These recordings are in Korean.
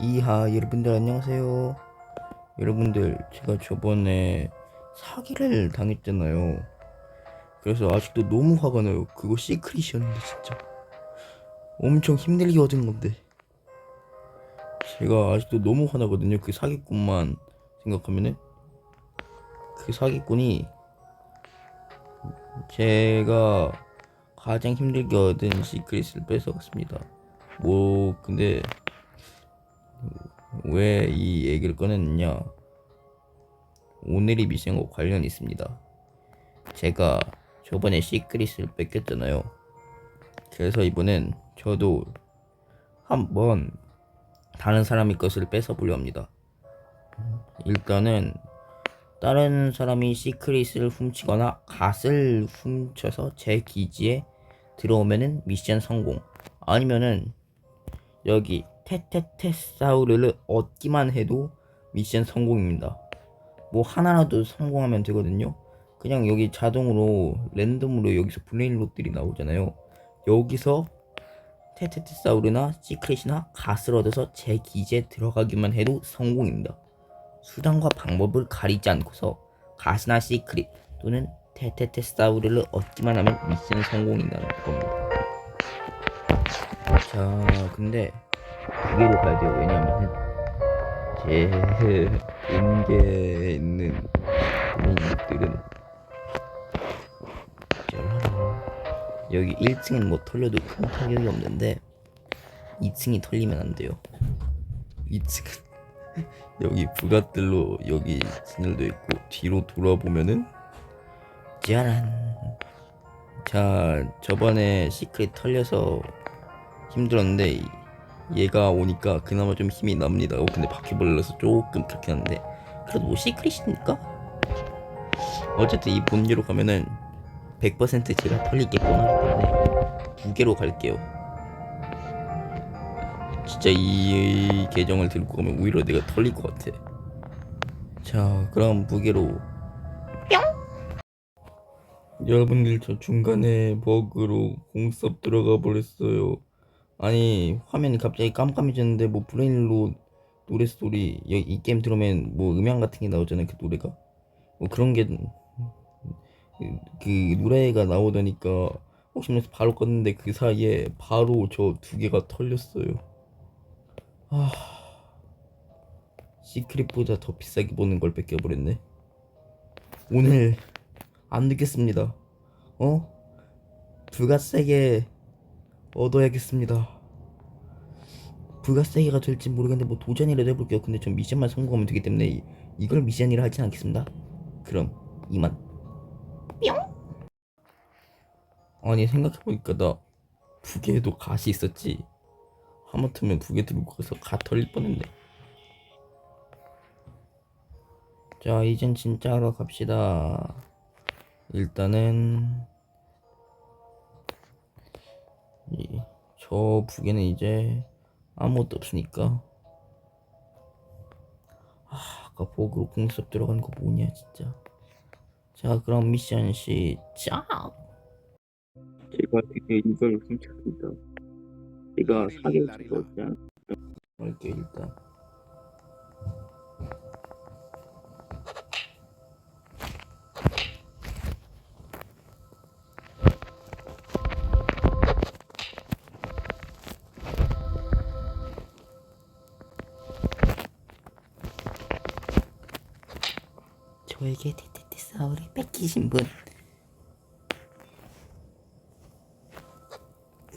이하 여러분들 안녕하세요. 여러분들 제가 저번에 사기를 당했잖아요. 그래서 아직도 너무 화가 나요. 그거 시크릿이었는데 진짜 엄청 힘들게 얻은 건데 제가 아직도 너무 화나거든요. 그 사기꾼만 생각하면은 그 사기꾼이 제가 가장 힘들게 얻은 시크릿을 뺏어갔습니다. 뭐 근데 왜 이 얘기를 꺼냈느냐? 오늘의 미션과 관련이 있습니다. 제가 저번에 시크릿을 뺏겼잖아요. 그래서 이번엔 저도 한번 다른 사람의 것을 뺏어보려 합니다. 일단은 다른 사람이 시크릿을 훔치거나 갓을 훔쳐서 제 기지에 들어오면은 미션 성공. 아니면은 여기 테테테사우르를 얻기만 해도 미션 성공입니다. 뭐 하나라도 성공하면 되거든요. 그냥 여기 자동으로 랜덤으로 여기서 브레인 롯들이 나오잖아요. 여기서 테테테사우르나 시크릿이나 갓을 얻어서 제 기지에 들어가기만 해도 성공입니다. 수단과 방법을 가리지 않고서 갓이나 시크릿 또는 테테테사우르를 얻기만 하면 미션 성공이라는 겁니다. 자, 근데 무게로 가야 돼요. 왜냐면은 제 은계에 있는 민들은 여기 1층은 뭐 털려도 큰 타격이 없는데 2층이 털리면 안 돼요. 2층은 여기 부gat들로 여기 진열돼 있고 뒤로 돌아보면은 짜란 자 저번에 시크릿 털려서 힘들었는데 얘가 오니까 그나마 좀 힘이 납니다. 어, 근데 바퀴벌레라서 조금 그렇긴 한데 그래도 뭐 시크릿이니까 어쨌든 이 본계로 가면은 100% 제가 털리겠구나 하기 때문에 두 개로 갈게요. 진짜 이 계정을 들고 가면 오히려 내가 털릴 것 같아. 자, 그럼 무게로 여러분들 저 중간에 버그로 공섭 들어가 버렸어요. 아니 화면이 갑자기 깜깜해졌는데 뭐 브레인로 노래 여- 이 게임 들으면 뭐 음향 같은 게 나오잖아요 그 노래가. 뭐 그런 게 그 노래가 나오다니까 혹시면서 바로 껐는데 그 사이에 바로 저 두 개가 털렸어요. 아 시크릿보다 더 비싸게 보는 걸 뺏겨버렸네. 오늘 안 늦겠습니다. 어? 부가 세게 얻어야겠습니다 부가 세게가 될지 모르겠는데 뭐 도전이라도 해볼게요. 근데 전 미션만 성공하면 되기 때문에 이, 이걸 미션이라 하진 않겠습니다. 그럼 이만. 뿅. 아니 생각해보니까 나 부계에도 갓이 있었지. 하마터면 부계 들고 가서 갓 털릴 뻔했네. 자 이젠 진짜 하러 갑시다. 일단은 이, 저 부계는 이제 아무것도 없으니까. 아, 아까 보그로 공습 들어간 거 뭐냐 진짜. 자 그럼 미션 시작 제가 되게 이걸 훔쳤습니다. 제가 사기를 쳤었죠 할게 일단 저에게 테테테사우를 뺏기신 분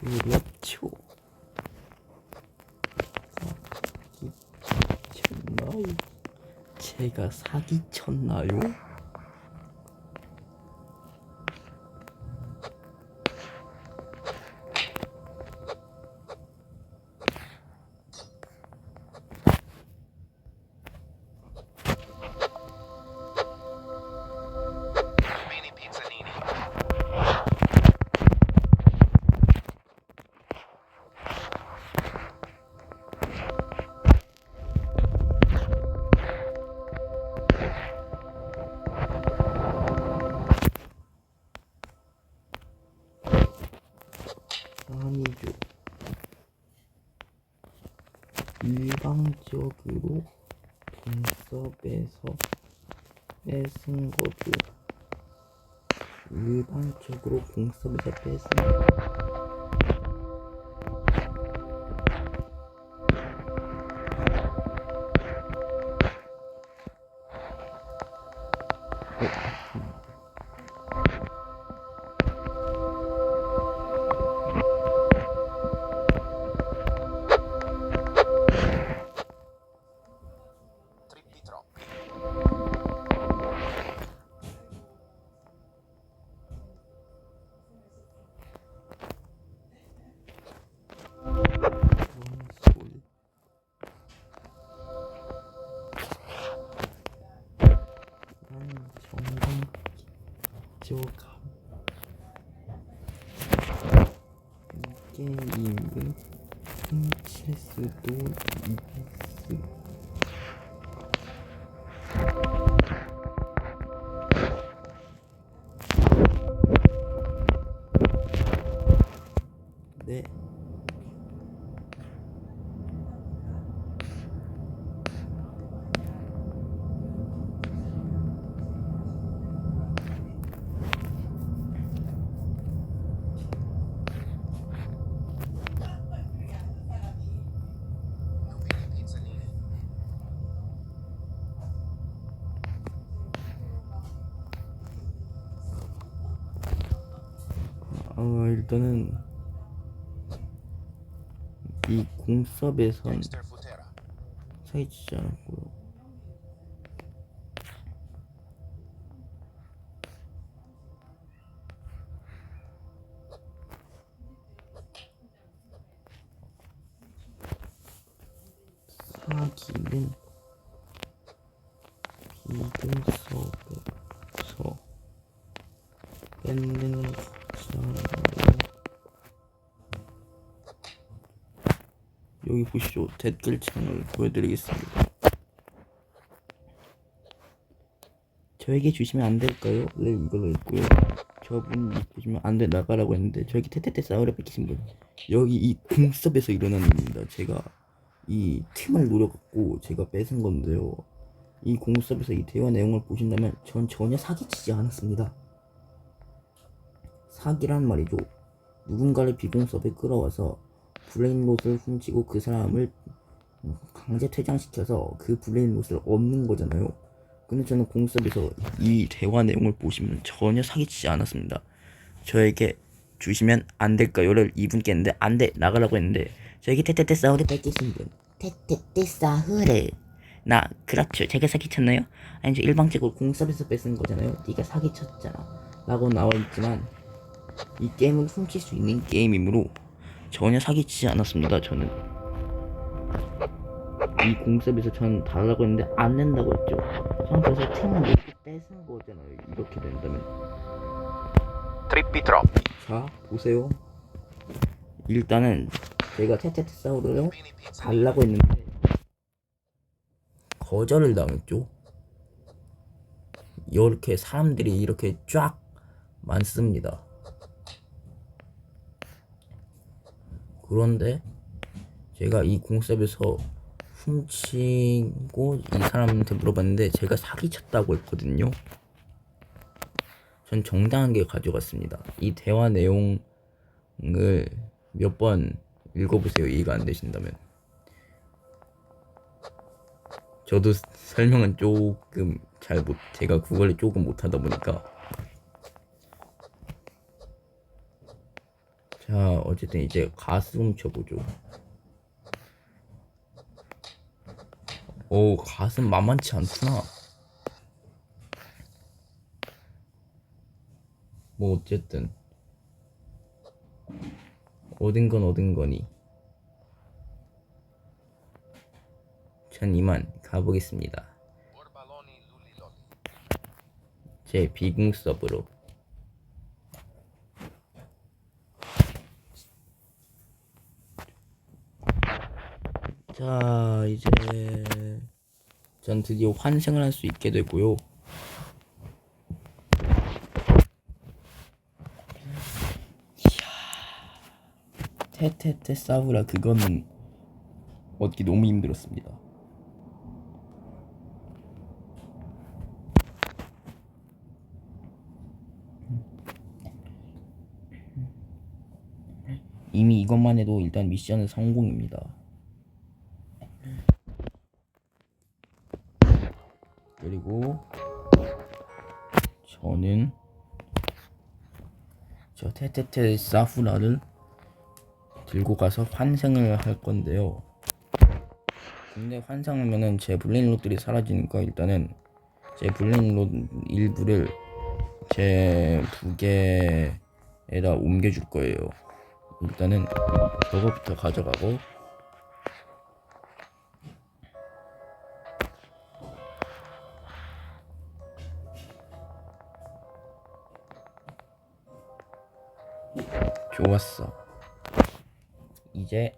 그렇죠 사기쳤나요? 제가 사기쳤나요? 동섭에서 뺏은 거죠. 일방적으로 공섭에서 뺏은 거. 조감. 이 게임은 훔칠 수도 있 일단은 이 공섭에선. 사기치지 않았고요. 사기는 여기 보시죠. 댓글창을 보여드리겠습니다. 저에게 주시면 안 될까요? 네, 이걸로 있고요. 저분 보시면 안 돼 나가라고 했는데 저에게 테테테 싸우려 뺏기신 분 여기 이 궁섭에서 일어난 일입니다. 제가 이 틈을 노려갖고 제가 뺏은 건데요. 이 공섭에서 이 대화 내용을 보신다면 전 전혀 사기치지 않았습니다. 사기란 말이죠. 누군가를 비공섭에 끌어와서 브레인 롯을 훔치고 그 사람을 강제 퇴장시켜서 그 브레인 롯을 얻는 거잖아요. 근데 저는 공섭에서 이 대화 내용을 보시면 전혀 사기치지 않았습니다. 저에게 주시면 안 될까요를 이분께 했는데 안 돼 나가라고 했는데 저에게 테테테 싸우리 뺏기신 분 테테테 싸우래 나 그렇죠 제가 사기쳤나요? 아니 저 일방적으로 공섭에서 뺏은 거잖아요. 네가 사기쳤잖아 라고 나와 있지만 이 게임은 훔칠 수 있는 게임이므로 전혀 사기치지 않았습니다. 저는 이 공섭에서 저는 달라고 했는데 안 된다고 했죠. 저는 그래서 템을 이렇게 뺏은 거잖아요. 이렇게 된다면 Trippi troppi. 자 보세요. 일단은 제가 Nuvini pizzanini. 달라고 했는데 거절을 당했죠. 이렇게 사람들이 이렇게 쫙 많습니다. 그런데 제가 이 공섭에서 훔치고 이 사람한테 물어봤는데 제가 사기쳤다고 했거든요. 전 정당하게 가져갔습니다. 이 대화 내용을 몇 번 읽어보세요. 이해가 안 되신다면. 저도 설명은 조금 잘 못, 제가 그걸 조금 못하다 보니까. 자, 어쨌든 이제 가스 훔쳐보죠. 오, 가슴 만만치 않구나. 뭐, 어쨌든. 얻은 건 얻은 거니. 전 이만 가보겠습니다. 제 비공 서브로. 자, 이제 전 드디어 환생을 할 수 있게 되고요. 테테테 싸우라 그거는 얻기 너무 힘들었습니다. 이미 이것만 해도 일단 미션은 성공입니다. 그리고 저는 저 테테테 사후라를 들고 가서 환생을 할 건데요. 근데 환생하면은 제 블레인롯들이 사라지니까 일단은 제 블레인롯 일부를 제 부계에다 옮겨줄 거예요. 일단은 저거부터 가져가고 좋았어. 이제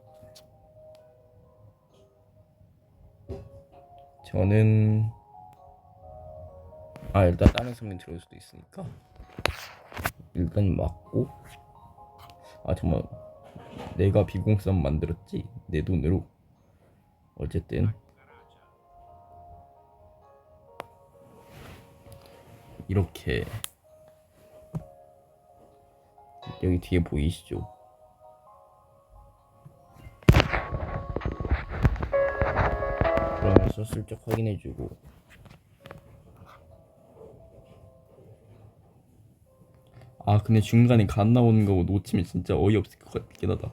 저는 아 일단 다른 소리 들을 수도 있으니까. 일단 맞고. 아 정말 내가 비공산 만들었지? 내 돈으로? 어쨌든. 이렇게 여기 뒤에 보이시죠? 그러면서 슬쩍 확인해주고. 아 근데 중간에 간 나오는 거 놓치면 진짜 어이없을 것 같긴 하다.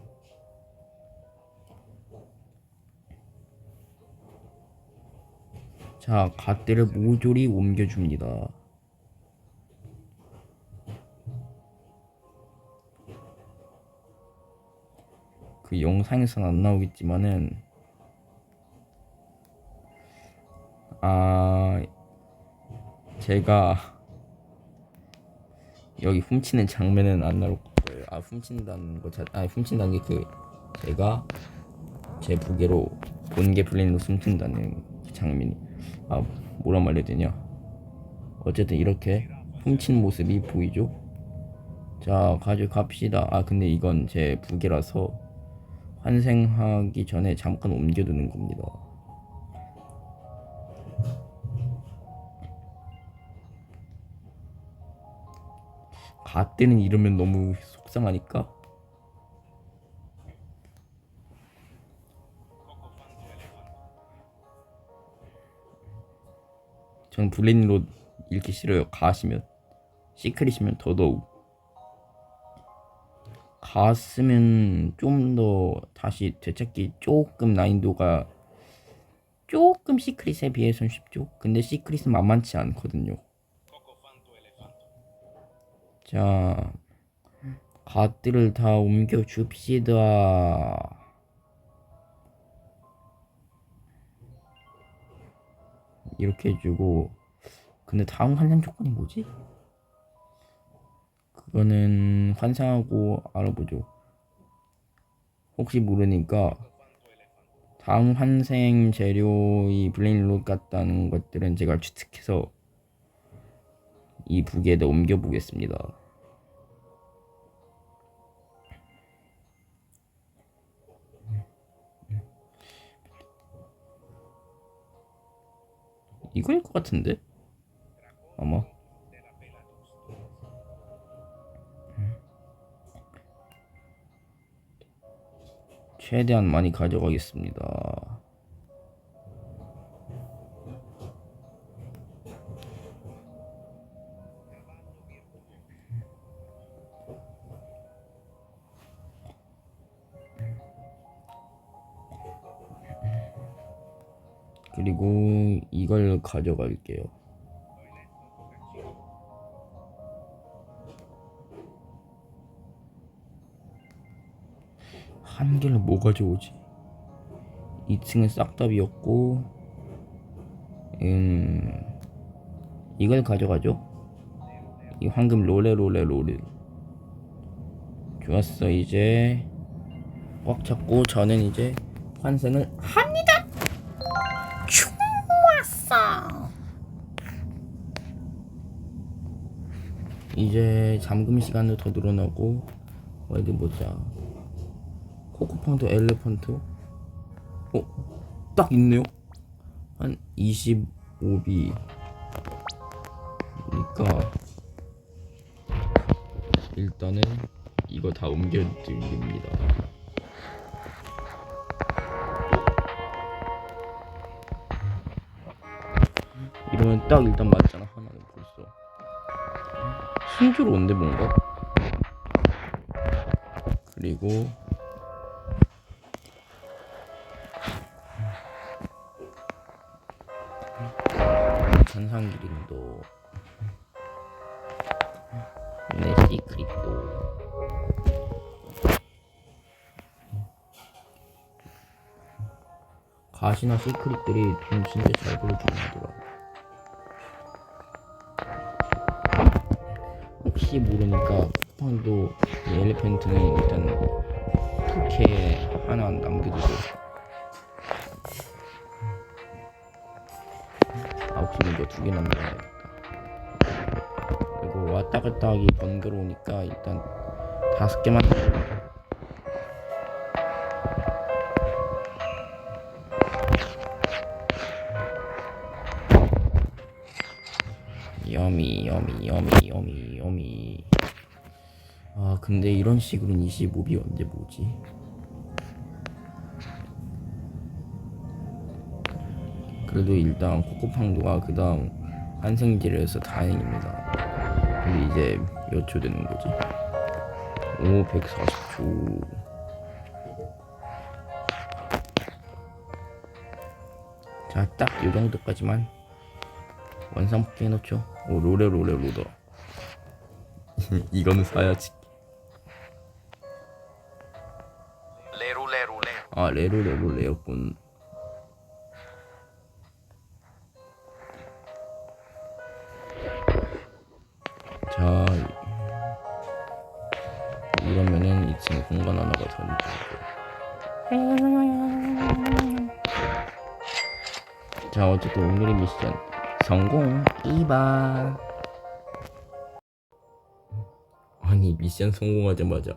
자 갓대를 모조리 옮겨줍니다 그 영상에선 안 나오겠지만은 아 제가 여기 훔치는 장면은 안 나올 거예요. 아 훔친다는 거, 자, 아 훔친다는 게 그 제가 제 부계로 본게 블레인으로 그 장면이 아 뭐라 말해야 되냐. 어쨌든 이렇게 훔친 모습이 보이죠. 자 가져 갑시다. 아 근데 이건 제 부계라서 환생하기 전에 잠깐 옮겨두는 겁니다. 갓대는 이러면 너무 속상하니까? 전 블레인로 읽기 싫어요. 가시면 시크릿이면 더더욱 갔으면 좀 더 다시 되찾기 조금 난이도가 조금 시크릿에 비해선 쉽죠 근데 시크릿은 만만치 않거든요 자, 갓들을 다 옮겨 줍시다. 이렇게 해주고, 근데 다음 환생 조건이 뭐지? 그거는 환생하고 알아보죠. 혹시 모르니까 다음 환생 재료이 블레인롯 같다는 것들은 제가 추측해서 이 부계에다 옮겨 보겠습니다. 이거일 것 같은데? 최대한 많이 가져가겠습니다. 그리고 이걸 가져갈게요. 한 개를 뭐 가져오지? 2층은 싹 다 비었고, 음, 이걸 가져가죠. 이 황금 롤레 롤레 롤레. 좋았어, 이제 꽉 잡고 저는 이제 환생을 합니다. 좋았어. 이제 잠금 시간도 더 늘어나고 어디 보자. 코코팡도 엘레펀트 어? 딱 있네요? 한 25비. 그러니까 일단은 이거 다 옮겨드립니다. 이러면 딱 일단 맞잖아 하나는 벌써 순조로운데 뭔가 그리고 가시나 시크릿들이 돈 진짜 잘 벌어주긴 하더라 혹시 모르니까 쿠팡도 이 엘리펜트는 일단 쿠키에 하나 남겨두고 아 혹시 먼저 두개 남겨놔야겠다. 그리고 왔다 갔다 하기 번거로우니까 일단 다섯 개만 근데 이런 식으로는 25비 언제 보지? 그래도 일단 코코팡도가 그 다음 환생지를 해서 다행입니다. 근데 이제 몇 초 되는 거지? 오 140초. 자딱 요 정도까지만 완성포기 해놓죠. 오 로레 로레 로더. 이거는 사야지 아 레로 레로 레였군 자 이러면은 2층에 공간 하나가 더 있고 자 어쨌든 오늘의 미션 성공. 2바 아니 미션 성공하자마자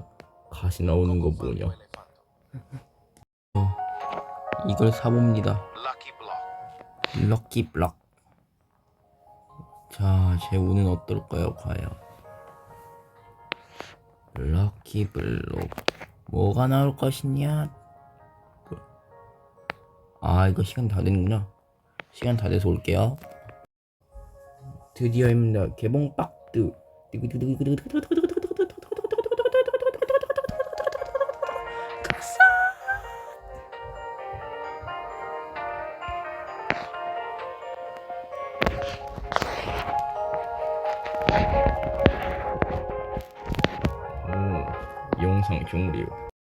가시 나오는 거 뭐냐. 이걸 사봅니다 Lucky block. 럭키 블럭 자, 제 운은 어떨까요, 과연? 럭키 블록 뭐가 나올 것이냐? 그- 아, 이거 시간 다 되는구나. 시간 다 돼서 올게요. 드디어입니다. 개봉 박드. 오, 영상 종료.